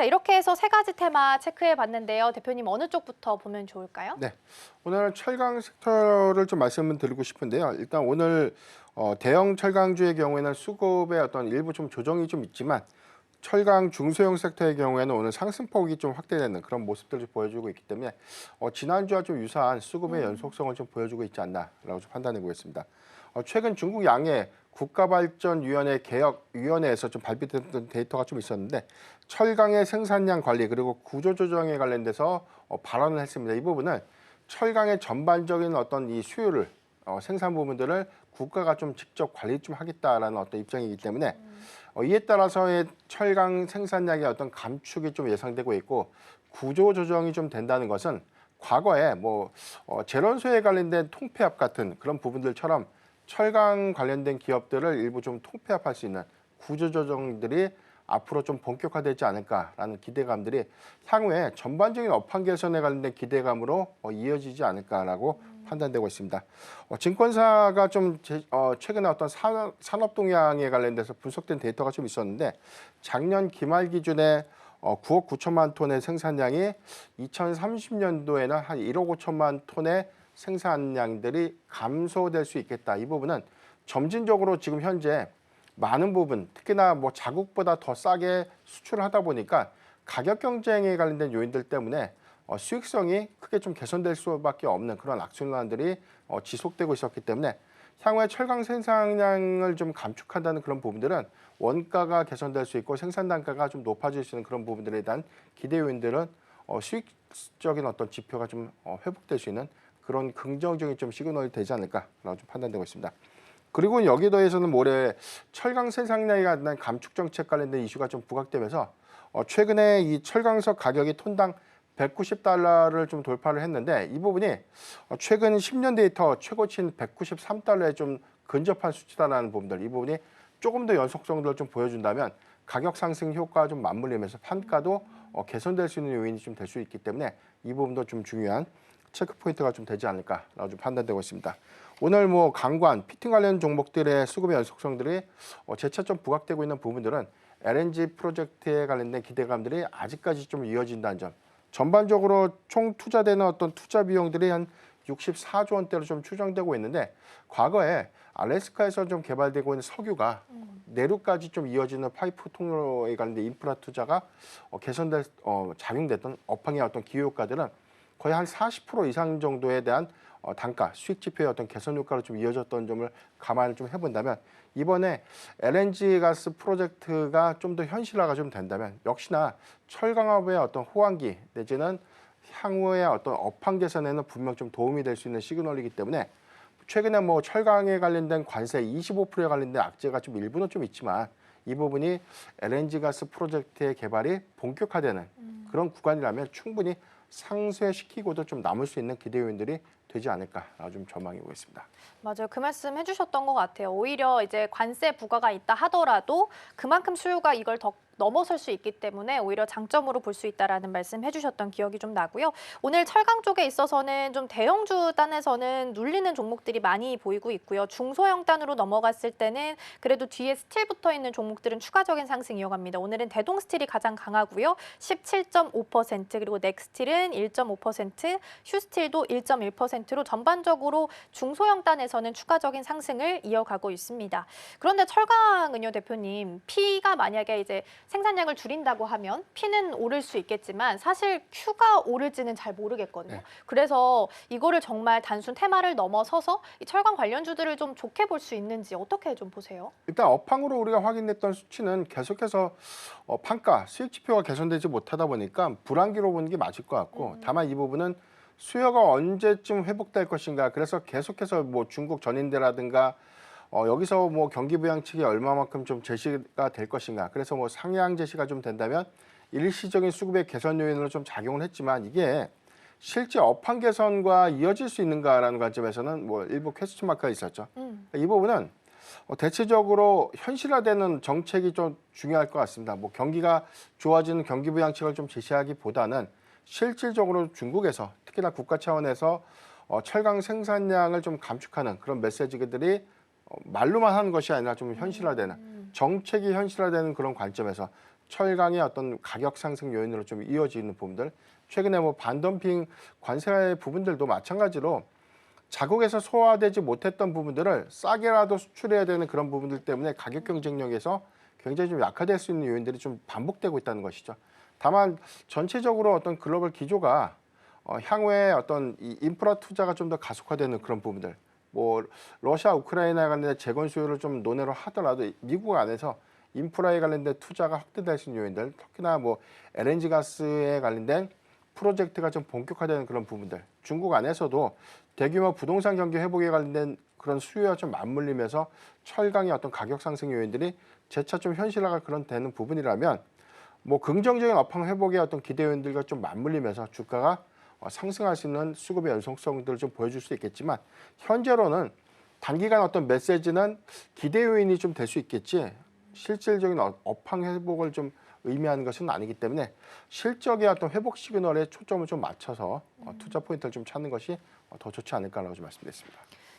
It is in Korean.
자, 이렇게 해서 세 가지 테마 체크해 봤는데요. 대표님 어느 쪽부터 보면 좋을까요? 네, 오늘 철강 섹터를 좀 말씀을 드리고 싶은데요. 일단 오늘 어, 대형 철강주의 경우에는 수급의 어떤 일부 좀 조정이 좀 있지만 철강 중소형 섹터의 경우에는 오늘 상승폭이 좀 확대되는 그런 모습들을 보여주고 있기 때문에 어, 지난주와 좀 유사한 수급의 연속성을 좀 보여주고 있지 않나라고 좀 판단해 보겠습니다. 어, 최근 중국 양의 국가발전위원회 개혁위원회에서 좀 발표됐던 데이터가 좀 있었는데 철강의 생산량 관리 그리고 구조조정에 관련돼서 어, 발언을 했습니다. 이 부분은 철강의 전반적인 어떤 이 수요를 어, 생산 부분들을 국가가 좀 직접 관리 좀 하겠다라는 어떤 입장이기 때문에 어, 이에 따라서의 철강 생산량의 어떤 감축이 좀 예상되고 있고 구조 조정이 좀 된다는 것은 과거에 뭐 어, 제런소에 관련된 통폐합 같은 그런 부분들처럼 철강 관련된 기업들을 일부 좀 통폐합할 수 있는 구조 조정들이 앞으로 좀 본격화되지 않을까라는 기대감들이 향후에 전반적인 업황 개선에 관련된 기대감으로 어, 이어지지 않을까라고 판단되고 있습니다. 어, 증권사가 좀 제, 어, 최근에 어떤 산업, 산업 동향에 관련돼서 분석된 데이터가 좀 있었는데 작년 기말 기준에 어, 9억 9천만 톤의 생산량이 2030년도에는 한 1억 5천만 톤의 생산량들이 감소될 수 있겠다. 이 부분은 점진적으로 지금 현재 많은 부분, 특히나 뭐 자국보다 더 싸게 수출을 하다 보니까 가격 경쟁에 관련된 요인들 때문에 어, 수익성이 크게 좀 개선될 수밖에 없는 그런 악순환들이 어, 지속되고 있었기 때문에 향후에 철강 생산량을 좀 감축한다는 그런 부분들은 원가가 개선될 수 있고 생산 단가가 좀 높아질 수 있는 그런 부분들에 대한 기대 요인들은 어, 수익적인 어떤 지표가 좀 어, 회복될 수 있는 그런 긍정적인 좀 시그널이 되지 않을까라고 좀 판단되고 있습니다. 그리고 여기 더해서는 올해 철강 생산량에 관한 감축 정책 관련된 이슈가 좀 부각되면서 어, 최근에 이 철강석 가격이 톤당 190달러를 좀 돌파를 했는데 이 부분이 어, 최근 10년 데이터 최고치인 193달러에 좀 근접한 수치다라는 부분들 이 부분이 조금 더 연속성들을 좀 보여준다면 가격 상승 효과가 좀 맞물리면서 판가도 어, 개선될 수 있는 요인이 좀 될 수 있기 때문에 이 부분도 좀 중요한 체크 포인트가 좀 되지 않을까라고 좀 판단되고 있습니다. 오늘 뭐 강관, 피팅 관련 종목들의 수급의 연속성들이 어, 재차 좀 부각되고 있는 부분들은 LNG 프로젝트에 관련된 기대감들이 아직까지 좀 이어진다는 점. 전반적으로 총 투자되는 어떤 투자 비용들이 한 64조 원대로 좀 추정되고 있는데 과거에 알래스카에서 좀 개발되고 있는 석유가 내륙까지 좀 이어지는 파이프 통로에 관련된 인프라 투자가 어, 개선될 어, 작용됐던 업황의 어떤 기여 효과들은 거의 한 40% 이상 정도에 대한 어, 단가 수익 지표의 어떤 개선 효과로 좀 이어졌던 점을 감안을 좀 해본다면 이번에 LNG 가스 프로젝트가 좀 더 현실화가 좀 된다면 역시나 철강업의 어떤 호황기 내지는 향후의 어떤 업황 개선에는 분명 좀 도움이 될 수 있는 시그널이기 때문에 최근에 뭐 철강에 관련된 관세 25%에 관련된 악재가 좀 일부는 좀 있지만 이 부분이 LNG 가스 프로젝트의 개발이 본격화되는 그런 구간이라면 충분히 상쇄시키고도 좀 남을 수 있는 기대 요인들이 되지 않을까라고 좀 전망해보고 있습니다. 맞아요. 그 말씀 해주셨던 것 같아요. 오히려 이제 관세 부과가 있다 하더라도 그만큼 수요가 이걸 더 넘어설 수 있기 때문에 오히려 장점으로 볼 수 있다라는 말씀 해주셨던 기억이 좀 나고요. 오늘 철강 쪽에 있어서는 좀 대형주 단에서는 눌리는 종목들이 많이 보이고 있고요. 중소형 단으로 넘어갔을 때는 그래도 뒤에 스틸 붙어 있는 종목들은 추가적인 상승 이어갑니다. 오늘은 대동 스틸이 가장 강하고요. 17.5% 그리고 넥스틸은 1.5%, 휴스틸도 1.1%로 전반적으로 중소형 단에서는 추가적인 상승을 이어가고 있습니다. 그런데 철강은요, 대표님, P가 만약에 이제 생산량을 줄인다고 하면 P는 오를 수 있겠지만 사실 Q가 오를지는 잘 모르겠거든요. 네. 그래서 이거를 정말 단순 테마를 넘어서서 이 철강 관련주들을 좀 좋게 볼 수 있는지 어떻게 좀 보세요? 일단 업황으로 우리가 확인했던 수치는 계속해서 어, 판가 수익 지표가 개선되지 못하다 보니까 불안기로 보는 게 맞을 것 같고 다만 이 부분은 수요가 언제쯤 회복될 것인가 그래서 계속해서 뭐 중국 전인대라든가 어, 여기서 뭐 경기 부양책이 얼마만큼 좀 제시가 될 것인가 그래서 뭐 상향 제시가 좀 된다면 일시적인 수급의 개선 요인으로 좀 작용을 했지만 이게 실제 업황 개선과 이어질 수 있는가라는 관점에서는 뭐 일부 퀘스천 마크가 있었죠. 음. 이 부분은 어, 대체적으로 현실화되는 정책이 좀 중요할 것 같습니다. 뭐 경기가 좋아지는 경기 부양책을 좀 제시하기보다는 실질적으로 중국에서 특히나 국가 차원에서 어, 철강 생산량을 좀 감축하는 그런 메시지들이 어, 말로만 하는 것이 아니라 좀 현실화되는 정책이 현실화되는 그런 관점에서 철강의 어떤 가격 상승 요인으로 좀 이어지는 부분들 최근에 뭐 반덤핑 관세 부분들도 마찬가지로 자국에서 소화되지 못했던 부분들을 싸게라도 수출해야 되는 그런 부분들 때문에 가격 경쟁력에서 굉장히 좀 약화될 수 있는 요인들이 좀 반복되고 있다는 것이죠. 다만 전체적으로 어떤 글로벌 기조가 어, 향후에 어떤 이 인프라 투자가 좀 더 가속화되는 그런 부분들, 뭐 러시아 우크라이나 관련된 재건 수요를 좀 논의를 하더라도 미국 안에서 인프라에 관련된 투자가 확대될 수 있는 요인들, 특히나 뭐 LNG 가스에 관련된 프로젝트가 좀 본격화되는 그런 부분들, 중국 안에서도 대규모 부동산 경기 회복에 관련된 그런 수요와 좀 맞물리면서 철강의 어떤 가격 상승 요인들이 재차 좀 현실화가 그런 되는 부분이라면 뭐 긍정적인 업황 회복의 어떤 기대 요인들과 좀 맞물리면서 주가가 어, 상승할 수 있는 수급의 연속성들을 좀 보여줄 수 있겠지만 현재로는 단기간 어떤 메시지는 기대 요인이 좀 될 수 있겠지 실질적인 어- 업황 회복을 좀 의미하는 것은 아니기 때문에 실적의 어떤 회복 시그널에 초점을 좀 맞춰서 어, 투자 포인트를 좀 찾는 것이 어, 더 좋지 않을까라고 좀 말씀드렸습니다.